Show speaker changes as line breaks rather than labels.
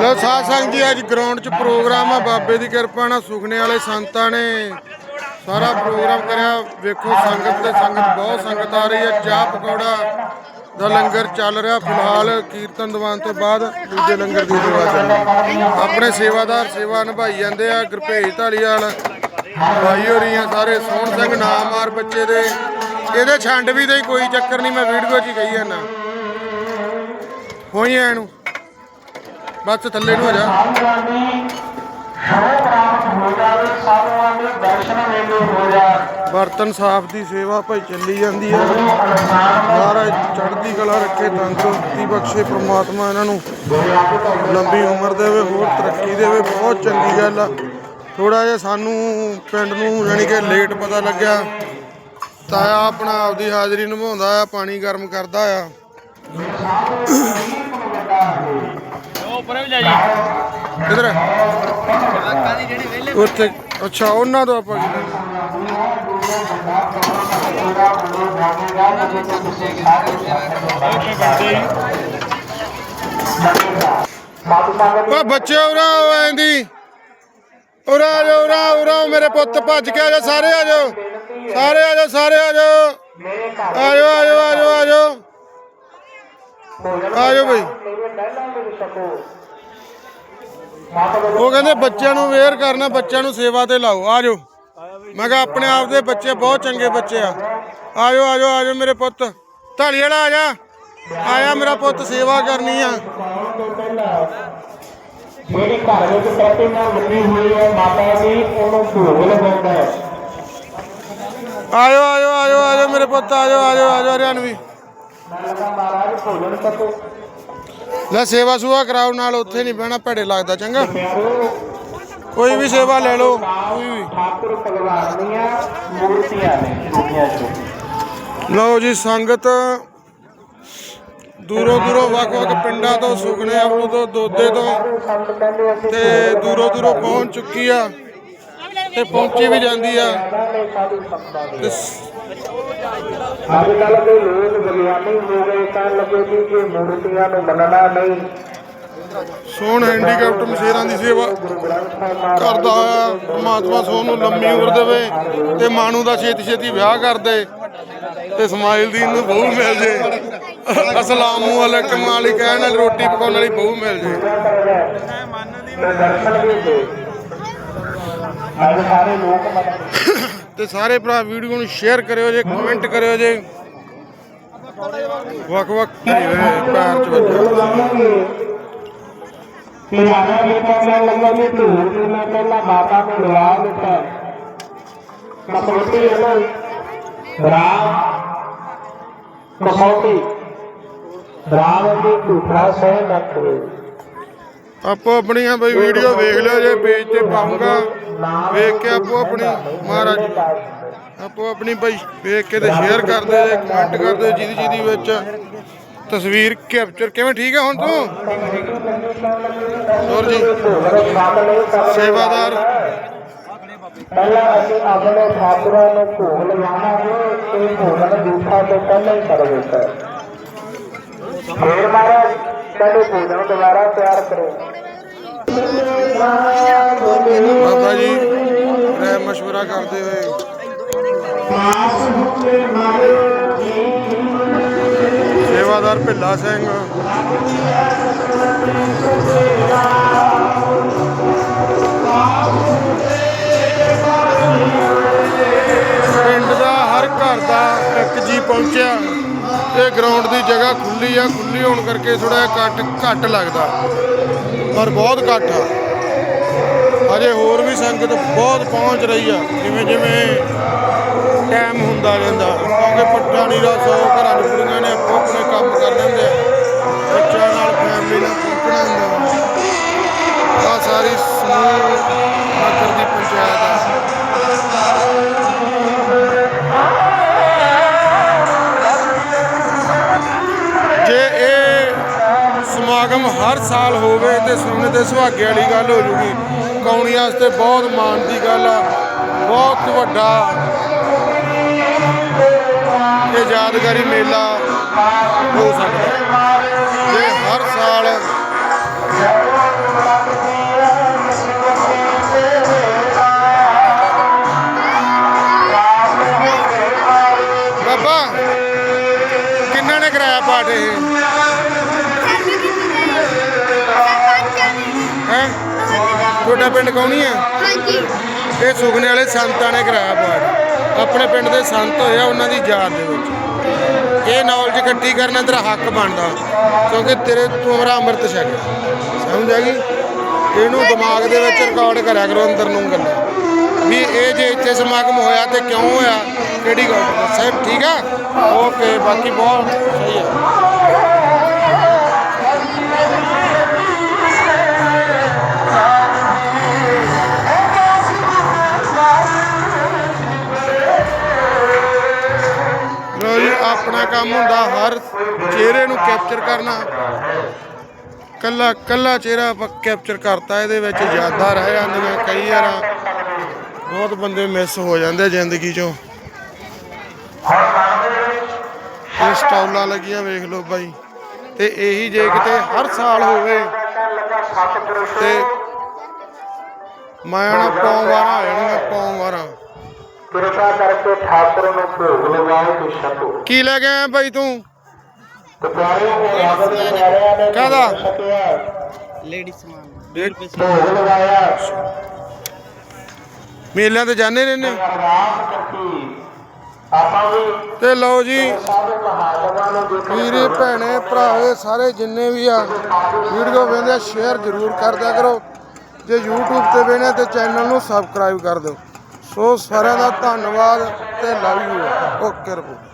ਲੋ ਸਾਧ ਸੰਗਤ ਜੀ, ਅੱਜ ਗਰਾਊਂਡ 'ਚ ਪ੍ਰੋਗਰਾਮ ਆ। ਬਾਬੇ ਦੀ ਕਿਰਪਾ ਨਾਲ ਸੁਖਨੇ ਵਾਲੇ ਸੰਤਾਂ ਨੇ ਸਾਰਾ ਪ੍ਰੋਗਰਾਮ ਕਰਿਆ। ਵੇਖੋ ਸੰਗਤ ਤੇ ਸੰਗਤ, ਬਹੁਤ ਸੰਗਤ ਆ ਰਹੀ ਹੈ। ਚਾਹ ਪਕੌੜਾ ਦਾ ਲੰਗਰ ਚੱਲ ਰਿਹਾ ਫਿਲਹਾਲ, ਕੀਰਤਨ ਦੀਵਾਨ ਤੋਂ ਬਾਅਦ ਦੂਜੇ ਲੰਗਰ ਦੀ ਸੇਵਾ ਚੱਲਣੀ ਆਪਣੇ ਸੇਵਾਦਾਰ, ਸੇਵਾ ਨਿਭਾਈ ਜਾਂਦੇ ਆ। ਗੁਰਪੇਜ ਢਾਲੀਵਾਲ, ਭਾਈ ਹੋਰੀਆਂ ਸਾਰੇ। ਸੋਹਣ ਸਿੰਘ ਨਾਮਾਰ ਬੱਚੇ ਦੇ। ਇਹਦੇ ਛੰਡ ਵੀ ਦੇ, ਕੋਈ ਚੱਕਰ ਨਹੀਂ। ਮੈਂ ਵੀਡੀਓ 'ਚ ਹੀ ਕਹੀ ਜਾਂਦਾ। ਹੋਈ ਐ ਨੂੰ ਬਸ ਥੱਲੇ ਨੂੰ ਹੋ ਜਾ। ਬਰਤਨ ਸਾਫ਼ ਦੀ ਸੇਵਾ ਭਾਈ ਚੱਲੀ ਜਾਂਦੀ ਹੈ ਮਹਾਰਾਜ ਚੜ੍ਹਦੀ ਕਲਾ ਰੱਖੇ ਤੰਦਰੁਸਤੀ ਬਖਸ਼ੇ ਪ੍ਰਮਾਤਮਾ ਇਹਨਾਂ ਨੂੰ। ਲੰਬੀ ਉਮਰ ਦੇਵੇ ਹੋਰ ਤਰੱਕੀ ਦੇਵੇ ਬਹੁਤ ਚੰਗੀ ਗੱਲ ਆ। ਥੋੜਾ ਜਿਹਾ ਸਾਨੂੰ ਪਿੰਡ ਨੂੰ ਯਾਨੀ ਕਿ ਲੇਟ ਪਤਾ ਲੱਗਿਆ। ਤਾਇਆ ਆਪਣਾ ਆਪਦੀ ਹਾਜ਼ਰੀ ਨਿਭਾਉਂਦਾ ਆ ਪਾਣੀ ਗਰਮ ਕਰਦਾ ਆ। ਕਿਧਰ ਉੱਥੇ ਅੱਛਾ ਉਹਨਾਂ ਤੋਂ ਆਪਾਂ? ਓ ਬੱਚੇ ਉਰਾ ਆਂਦੀ ਉਰਾ ਆ ਜਾਓ ਉਰਾ ਉਰਾ ਮੇਰੇ ਪੁੱਤ ਭੱਜ ਕੇ ਆ ਜਾ ਸਾਰੇ ਆ ਜਾਓ। ਸਾਰੇ ਆ ਜਾਓ ਸਾਰੇ ਆ ਜਾਓ। ਆ ਜਾਓ ਆ ਜਾਓ ਆ ਜਾਓ ਆ ਜਾਓ। ਆ ਜਾਓ ਬਈ। ਉਹ ਕਹਿੰਦੇ ਬੱਚਿਆਂ ਨੂੰ ਵੇਅਰ ਕਰਨਾ ਬੱਚਿਆਂ ਨੂੰ ਸੇਵਾ ਤੇ ਲਾਓ। ਆ ਜਾਓ। ਮੈਂ ਕਿਹਾ ਆਪਣੇ ਆਪ ਦੇ ਬੱਚੇ ਬਹੁਤ ਚੰਗੇ ਬੱਚੇ ਆ। ਆ ਜਾਓ ਆ ਜਾਓ ਆ ਜਾਓ ਮੇਰੇ ਪੁੱਤ। ਢਾਲੀ ਵਾਲਾ ਆ ਜਾ। ਆਇਆ ਮੇਰਾ ਪੁੱਤ ਸੇਵਾ ਕਰਨੀ ਆ।
ਜਿਹੜੇ ਘਰ ਵਿੱਚ ਪ੍ਰਤਿਮਾ ਲੱਗੀ ਹੋਈ ਹੈ ਮਾਤਾ ਦੀ ਉਹਨੂੰ ਭੋਗ ਲਗਾਉਂਦਾ ਹੈ।
ਆਜੋ ਆਜੋ ਆਜੋ ਆਜੋ ਮੇਰੇ ਪੁੱਤ ਆਜੋ ਆਜੋ ਆਜੋ ਹਰਿਆਣਵੀ।
ਮੈਂ ਲਗਾ ਮਹਾਰਾਜ ਭੋਜਨ ਕਰੋ
ਲੈ ਸੇਵਾ ਸੁਆ ਕਰਾਓ ਨਾਲ ਉੱਥੇ ਨਹੀਂ ਬਹਿਣਾ ਭੜੇ ਲੱਗਦਾ ਚੰਗਾ। ਕੋਈ ਵੀ ਸੇਵਾ ਲੈ ਲਓ। ਕੋਈ ਵੀ।
ਠਾਕੁਰ ਮੂਰਤੀਆਂ ਨੇ
ਲਓ ਜੀ ਸੰਗਤ। ਦੂਰੋਂ ਦੂਰੋਂ ਵੱਖ ਵੱਖ ਪਿੰਡਾਂ ਤੋਂ ਸੁਖਨੇ ਆਪਣੂ ਤੋਂ ਦੋਦੇ ਤੋਂ। ਤੇ ਦੂਰੋਂ ਦੂਰੋਂ ਪਹੁੰਚ ਚੁੱਕੀ ਆ। ਤੇ ਪਹੁੰਚੀ ਵੀ ਜਾਂਦੀ ਆ।
ਦੇ
ਤੇ
ਅੱਜ ਕੱਲ ਦੇ ਲੋਕ ਵਿਗਿਆਨੀ ਹੋ ਗਏ ਕਹਿਣ ਲੱਗੇ ਕਿ ਮੂਰਤੀਆਂ ਨੂੰ ਮੰਨਣਾ ਨਹੀਂ।
ਸੋਹਣ ਹੈਂਡੀਕੈਪਟ ਮਸ਼ੇਰਾਂ ਦੀ ਸੇਵਾ ਕਰਦਾ ਪਰਮਾਤਮਾ ਸੋਹਣ ਨੂੰ ਲੰਮੀ ਉਮਰ ਦੇਵੇ ਤੇ ਮਾਨੂ ਦਾ ਛੇਤੀ ਛੇਤੀ ਵਿਆਹ ਕਰ ਦੇ ਤੇ ਸਮਾਈਲ ਦੀਨ ਨੂੰ ਬਹੂ ਮਿਲ ਜੇ। ਅਸਲਾਮੁ ਅਲੈਕਮ ਵਾਲੀ ਕਹਿਣ ਰੋਟੀ ਪਕਾਉਣ ਵਾਲੀ ਬਹੂ ਮਿਲ ਜੇ।
ਦੇ। ਅੱਜ ਸਾਰੇ ਲੋਕ
ਤੇ ਸਾਰੇ ਭਰਾ ਵੀਡੀਓ ਨੂੰ ਸ਼ੇਅਰ ਕਰਿਓ ਜੇ ਕਮੈਂਟ ਕਰਿਓ ਜੇ। ਵਕ ਵਕ ਪੈਰ ਚ ਵੱਜਿਆ
ਪਿਆਰਾ ਬੇਟਾ ਮੈਂ ਲੱਗਾ ਵੀ ਧੂੜ ਨੂੰ ਮੈਂ ਪਹਿਲਾਂ ਮਾਤਾ ਨੂੰ ਲਵਾ ਦਿੱਤਾ। ਕਸੌਟੀ ਹੈ ਨਾ ਰਾਮ ਕਸੌਟੀ ਰਾਮ ਦੀ ਝੂਠਾ ਸਹਿ ਨਾ ਕਰੋ
ਆਪੋ ਆਪਣੀਆਂ ਬਈ ਵੀਡੀਓ ਵੇਖ ਲਿਓ ਜੇ ਪੇਜ ਤੇ ਪਾਉਂਗਾ। ਵੇਖ ਕੇ ਆਪੋ ਆਪਣੀ ਮਹਾਰਾਜ। ਆਪੋ ਆਪਣੀ ਬਈ ਵੇਖ ਕੇ ਤੇ ਸ਼ੇਅਰ ਕਰ ਜੇ ਕਮੈਂਟ ਕਰ ਜਿਹਦੀ ਜਿਹਦੀ ਵਿੱਚ ਤਸਵੀਰ ਕੈਪਚਰ ਕਿਵੇਂ ਠੀਕ ਹੈ ਹੁਣ ਤੂੰ? ਹੋਰ ਜੀ। ਸੇਵਾਦਾਰ।
ਪਹਿਲਾਂ ਅਸੀਂ ਆਪਣੇ ਠਾਕੁਰਾਂ ਨੂੰ ਭੋਗ ਲਗਾਵਾਂਗੇ ਤੇ ਭੋਜਨ ਜੂਠਾ ਤੋਂ ਪਹਿਲਾਂ ਹੀ ਕਰ ਦਿੱਤਾ ਫਿਰ ਮਹਾਰਾਜ ਕਹਿੰਦੇ ਭੋਜਨ ਦੁਬਾਰਾ ਤਿਆਰ ਕਰੋ।
ਬਾਬਾ ਜੀ ਰਹਿ ਮਸ਼ਵਰਾ ਕਰਦੇ ਹੋਏ। ਸੇਵਾਦਾਰ ਭਿੱਲਾ ਸਿੰਘ। ਪਿੰਡ ਦਾ ਹਰ ਘਰ ਦਾ ਇੱਕ ਜੀ ਪਹੁੰਚਿਆ। ਇਹ ਗਰਾਊਂਡ ਦੀ ਜਗ੍ਹਾ ਖੁੱਲੀ ਆ ਖੁੱਲੀ ਹੋਣ ਕਰਕੇ ਥੋੜਾ ਘੱਟ ਘੱਟ ਲੱਗਦਾ। ਪਰ ਬਹੁਤ ਘੱਟ ਆ। ਅਜੇ ਹੋਰ ਵੀ ਸੰਗਤ ਬਹੁਤ ਪਹੁੰਚ ਰਹੀ ਆ। ਜਿਵੇਂ ਜਿਵੇਂ ਟਾਈਮ ਹੁੰਦਾ ਜਾਂਦਾ। ਕਿਉਂਕਿ ਪੱਟਾ ਨਹੀਂ ਦਾ ਸੌ ਘਰਾਂ ਦੇ ਕੁੜੀਆਂ ਨੇ ਆਪੋ ਆਪਣੇ ਕੰਮ ਕਰ ਲੈਂਦੇ ਆ। ਬੱਚਿਆਂ ਨਾਲ ਫੈਮਿਲੀ ਨਾਲ ਪਹੁੰਚਣਾ ਹੁੰਦਾ ਆ ਸਾਰੀ ਸਮੂਹ ਹਰ ਸਾਲ ਹੋਵੇ ਤੇ ਸੁਣਨ ਦੇ ਸੁਹਾਗੇ ਵਾਲੀ ਗੱਲ ਹੋ ਜੂਗੀ। ਕੌਣੀ ਵਾਸਤੇ ਬਹੁਤ ਮਾਣ ਦੀ ਗੱਲ ਆ। ਬਹੁਤ ਵੱਡਾ ਇਹ ਯਾਦਗਾਰੀ ਮੇਲਾ ਹੋ ਸਕਦਾ ਤੇ ਹਰ ਸਾਲ ਬਾਬਾ, ਕਿੰਨਾ ਨੇ ਕਰਾਇਆ ਪਾਠ ਇਹ? ਤੁਹਾਡਾ ਪਿੰਡ ਕੌਣੀ ਆ?
ਹਾਂਜੀ।
ਇਹ ਸੁਖਨੇ ਵਾਲੇ ਸੰਤਾਂ ਨੇ ਕਰਾਇਆ ਪਾਠ। ਆਪਣੇ ਪਿੰਡ ਦੇ ਸੰਤ ਹੋਏ ਆ ਉਹਨਾਂ ਦੀ ਯਾਦ ਦੇ ਵਿੱਚ। ਇਹ ਨੌਲੇਜ ਇਕੱਠੀ ਕਰਨਾ ਤੇਰਾ ਹੱਕ ਬਣਦਾ ਕਿਉਂਕਿ ਤੇਰੇ ਤੂੰ ਮੇਰਾ ਅੰਮ੍ਰਿਤ ਛਕ। ਸਮਝ ਆ ਗਈ? ਇਹਨੂੰ ਦਿਮਾਗ ਦੇ ਵਿੱਚ ਰਿਕਾਰਡ ਕਰਿਆ ਕਰੋ ਅੰਦਰ ਨੂੰ ਗੱਲਾਂ। ਵੀ ਇਹ ਜੇ ਇੱਥੇ ਸਮਾਗਮ ਹੋਇਆ ਤੇ ਕਿਉਂ ਹੋਇਆ? ਕਿਹੜੀ ਗੱਲ? ਸਾਹਿਬ ਠੀਕ ਆ? ਓਕੇ ਬਾਕੀ ਬਹੁਤ ਸਹੀ ਆ। ਆਪਣਾ ਕੰਮ ਹੁੰਦਾ, ਹਰ ਚਿਹਰੇ ਨੂੰ ਕੈਪਚਰ ਕਰਨਾ। ਕੱਲਾ ਕੱਲਾ ਚਿਹਰਾ ਆਪਾਂ ਕੈਪਚਰ ਕਰਤਾ, ਇਹਦੇ ਵਿੱਚ ਯਾਦਾਂ ਰਹਿ ਜਾਂਦੀਆਂ ਕਈ ਵਾਰ। ਬਹੁਤ ਬੰਦੇ ਮਿਸ ਹੋ ਜਾਂਦੇ ਜ਼ਿੰਦਗੀ ਚੋਂ। ਇਹ ਸਟਾਲਾਂ ਲੱਗੀਆਂ, ਵੇਖ ਲਓ ਬਾਈ। ਤੇ ਇਹੀ ਜੇ ਕਿਤੇ ਹਰ ਸਾਲ ਹੋਵੇ, ਤੇ ਮਾਇਣਾ ਪੌਂ ਵਾਰਾਂ ਆ ਜਾਣਗੀਆਂ ਪੌਂ ਵਾਰਾਂ
ਕਿਰਪਾ ਕਰਕੇ ਠਾਕੁਰ ਨੂੰ ਭੋਗ ਲਗਾਓ ਤੇ ਛਕੋ।
ਕੀ ਲੈ ਕੇ ਆਇਆ ਬਾਈ ਤੂੰ?
ਤੇ ਪਿਆਰਿਆਂ ਨੇ ਰੱਬ ਦੇ ਪਿਆਰਿਆਂ ਨੇ
ਕਾਹਦਾ?
ਲੇਡੀ ਸਮਾਨ
ਭੋਗ ਲਗਾਇਆ।
ਮੇਲਿਆਂ ਤੇ ਜਾਂਦੇ ਰਹਿੰਦੇ
ਅਰਦਾਸ ਕੀਤੀ। ਆਪਾਂ ਵੀ
ਤੇ ਲਓ ਜੀ।
ਸਾਰੇ ਮਹਾਤਮਾ ਨੂੰ ਦੇਖੋ
ਵੀਰੇ ਭੈਣੇ ਭਰਾਵੇ ਸਾਰੇ ਜਿੰਨੇ ਵੀ ਆ ਵੀਡੀਓ ਵੇਖਦੇ ਆ ਸ਼ੇਅਰ ਜ਼ਰੂਰ ਕਰ ਦਿਆ ਕਰੋ। ਜੇ YouTube ਤੇ ਵੇਖਦੇ ਤੇ ਚੈਨਲ ਨੂੰ ਸਬਸਕ੍ਰਾਈਬ ਕਰ ਦਿਓ। ਸੋ ਸਾਰਿਆਂ ਦਾ ਧੰਨਵਾਦ ਤੇ ਲਵ ਯੂ ਓਕੇ ਰਿਪੋਰਟ